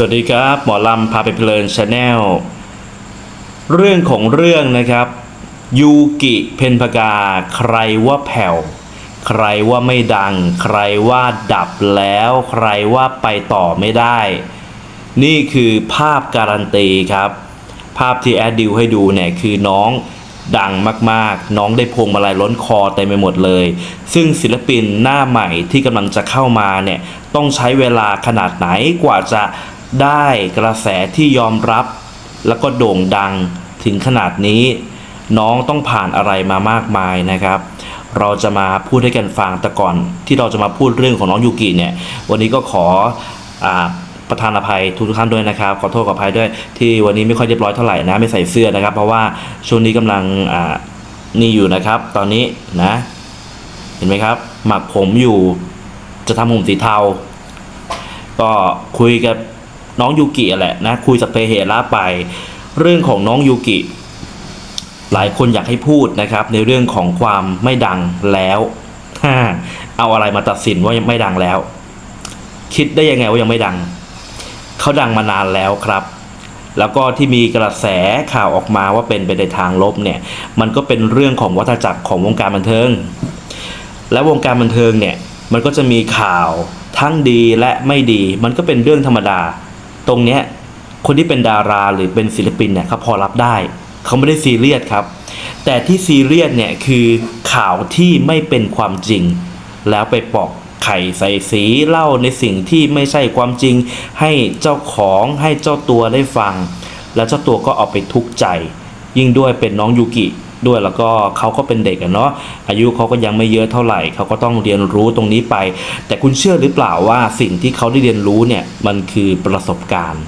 สวัสดีครับ หมอลำพาไปเพลินชาแนลเรื่องของเรื่องนะครับ ยูกิเพนพกา ใครว่าแผ่ว ใครว่าไม่ดัง ใครว่าดับแล้ว ใครว่าไปต่อไม่ได้ นี่คือภาพการันตีครับ ภาพที่แอดดิวให้ดูเนี่ยคือน้องดังมากๆ น้องได้พวงมาลัยล้นคอเต็มไปหมดเลย ซึ่งศิลปินหน้าใหม่ที่กำลังจะเข้ามาเนี่ย ต้องใช้เวลาขนาดไหนกว่าจะ ได้กระแสที่ยอมรับ แล้วก็โด่งดังถึงขนาดนี้ น้องต้องผ่านอะไรมามากมายนะครับ เราจะมาพูดให้กันฟังแต่ก่อน ที่เราจะมาพูดเรื่องของน้องยูกิเนี่ย วันนี้ก็ขออประธานอภัยทุกท่านด้วยนะครับ ขอโทษขออภัยด้วย ที่วันนี้ไม่ค่อยเรียบร้อยเท่าไหร่นะไม่ใส่เสื้อนะครับ เพราะว่าช่วงนี้กำลังนี่อยู่นะครับ ตอนนี้นะ เห็นไหมครับ หมักผมอยู่จะทำผมสีเทา ก็คุยกับ น้องยูกิแหละนะคุยสัพเพเหระไป เรื่องของน้องยูกิ หลายคนอยากให้พูดนะครับ ในเรื่องของความไม่ดังแล้วเอาอะไรมาตัดสินว่ายังไม่ดังแล้ว คิดได้ยังไงว่ายังไม่ดัง เขาดังมานานแล้วครับแล้วก็ที่มีกระแสข่าวออกมาว่าเป็นไปในทางลบเนี่ย มันก็เป็นเรื่องของวัฏจักรของวงการบันเทิง และวงการบันเทิงเนี่ย มันก็จะมีข่าวทั้งดีและไม่ดี มันก็เป็นเรื่องธรรมดา ตรงเนี้ยคนที่เป็นดาราหรือเป็นศิลปินเนี่ยเขาพอรับได้ เขาไม่ได้ซีเรียสครับ แต่ที่ซีเรียสเนี่ยคือข่าวที่ไม่เป็นความจริง แล้วไปปอกไข่ใส่สีเล่าในสิ่งที่ไม่ใช่ความจริง ให้เจ้าของให้เจ้าตัวได้ฟัง แล้วเจ้าตัวก็เอาไปทุกข์ใจ ยิ่งด้วยเป็นน้องยูกิ ด้วยแล้วก็เขาก็เป็นเด็กอะเนาะอายุเขาก็ยังไม่เยอะเท่าไหร่เขาก็ต้องเรียนรู้ตรงนี้ไป แต่คุณเชื่อหรือเปล่าว่าสิ่งที่เขาได้เรียนรู้เนี่ยมันคือประสบการณ์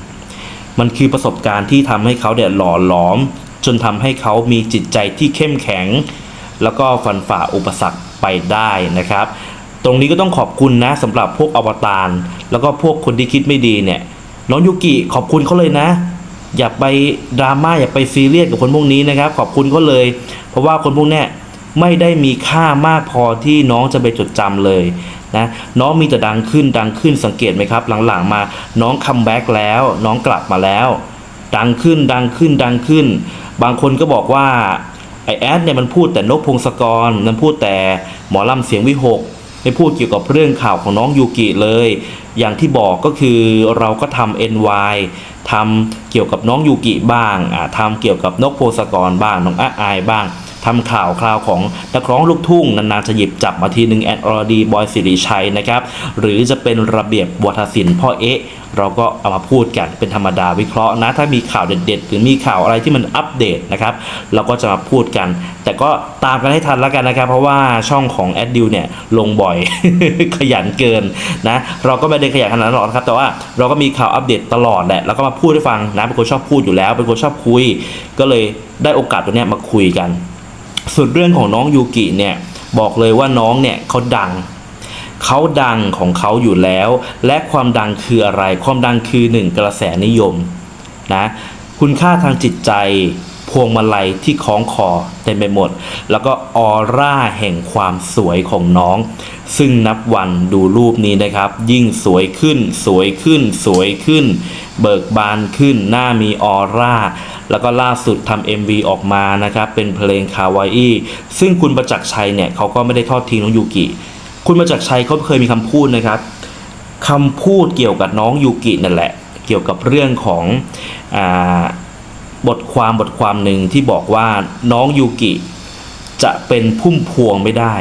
มันคือประสบการณ์ที่ทำให้เขาเนี่ยหล่อหลอม จนทำให้เขามีจิตใจที่เข้มแข็ง แล้วก็ฟันฝ่าอุปสรรคไปได้นะครับ ตรงนี้ก็ต้องขอบคุณนะสำหรับพวกอวตารแล้วก็พวกคนที่คิดไม่ดีเนี่ยน้องยูกิขอบคุณเขาเลยนะ อย่าไปดราม่าอย่าไปซีเรียสกับคนพวกนี้นะครับ ขอบคุณเขาเลย เพราะว่าคนพวกเนี้ยไม่ได้มีค่ามากพอที่น้องจะไปจดจำเลยนะน้องมีแต่ดังขึ้นดังขึ้นสังเกตไหมครับ หลังๆมาน้องคัมแบ็กแล้ว น้องกลับมาแล้ว ดังขึ้นดังขึ้นดังขึ้น บางคนก็บอกว่าไอแอดเนี่ยมันพูดแต่นกพงศกรมันพูดแต่หมอลำเสียงวิหกไม่พูดเกี่ยวกับเรื่องข่าวของน้องยูกิเลย อย่างที่บอกก็คือเราก็ทำ NY ทำเกี่ยวกับน้องยูกิบ้างทำเกี่ยวกับนกโพสกรบ้างน้องอาอายบ้าง ทำข่าวคราวของนักร้องลูกทุ่งนานๆจะหยิบจับมาทีหนึ่งแอนอรดีบอยสิริชัยนะครับหรือจะเป็นระเบียบวัฒศิลป์พ่อเอ๊ะเราก็เอามาพูดกันเป็นธรรมดาวิเคราะห์นะ ถ้ามีข่าวเด็ดๆ หรือมีข่าวอะไรที่มันอัปเดตนะครับ เราก็จะมาพูดกัน แต่ก็ตามกันให้ทันแล้วกันนะครับ เพราะว่าช่องของแอดดิวเนี่ยลงบ่อย ขยันเกินนะ เราก็ไม่ได้ขยันขนาดนั้นหรอกครับ แต่ว่าเราก็มีข่าวอัปเดตตลอดแหละ แล้วก็มาพูดให้ฟังนะ เป็นคนชอบพูดอยู่แล้ว เป็นคนชอบคุย ก็เลยได้โอกาสตัวเนี้ยมาคุยกัน ส่วนเรื่องของน้องยูกิเนี่ยบอกเลยว่าน้องเนี่ยเขาดังเขาดังของเขาอยู่แล้ว และความดังคืออะไร ความดังคือหนึ่งกระแสนิยมนะคุณค่าทางจิตใจ พวงมาลัยที่คล้องคอเต็มไปหมด แล้วก็ออร่าแห่งความสวยของน้อง ซึ่งนับวันดูรูปนี้นะครับ ยิ่งสวยขึ้น สวยขึ้น สวยขึ้น เบิกบานขึ้น หน้ามีออร่า แล้วก็ล่าสุดทำ MV ออกมานะครับ เป็นเพลงคาวาอี้ซึ่งคุณประจักษ์ชัยเนี่ยเขาก็ไม่ได้ทอดทิ้งน้องยูกิ คุณประจักษ์ชัยเขาเคยมีคำพูดนะครับคำพูดเกี่ยวกับน้องยูกินั่นแหละ เกี่ยวกับเรื่องของอา บทความบทความหนึ่งที่บอกว่าน้องยูกิจะเป็นพุ่มพวงไม่ได้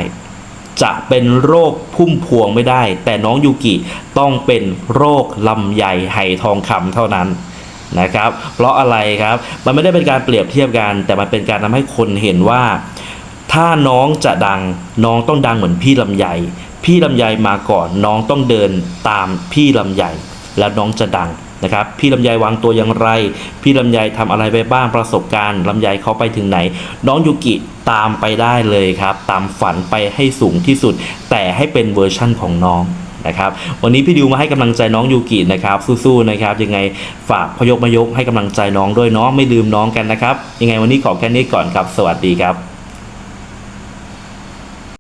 จะเป็นโรคพุ่มพวงไม่ได้ แต่น้องยูกิต้องเป็นโรคลำไยไหทองคำเท่านั้นนะครับ เพราะอะไรครับ มันไม่ได้เป็นการเปรียบเทียบกัน แต่มันเป็นการทำให้คนเห็นว่า ถ้าน้องจะดังน้องต้องดังเหมือนพี่ลำไยพี่ลำไยมาก่อนน้องต้องเดินตามพี่ลำไยแล้วน้องจะดัง นะครับพี่ลำไยวางตัวอย่างไร พี่ลำไยทำอะไรไปบ้างประสบการณ์ลำไยเขาไปถึงไหน น้องยูกิตามไปได้เลยครับ ตามฝันไปให้สูงที่สุด แต่ให้เป็นเวอร์ชั่นของน้องนะครับวันนี้พี่ดิวมาให้กำลังใจน้องยูกินะครับสู้ๆนะครับยังไงฝากพยกมายกให้กำลังใจน้องด้วยเนาะไม่ลืมน้องกันนะครับยังไงวันนี้ขอแค่นี้ก่อนครับ สวัสดีครับ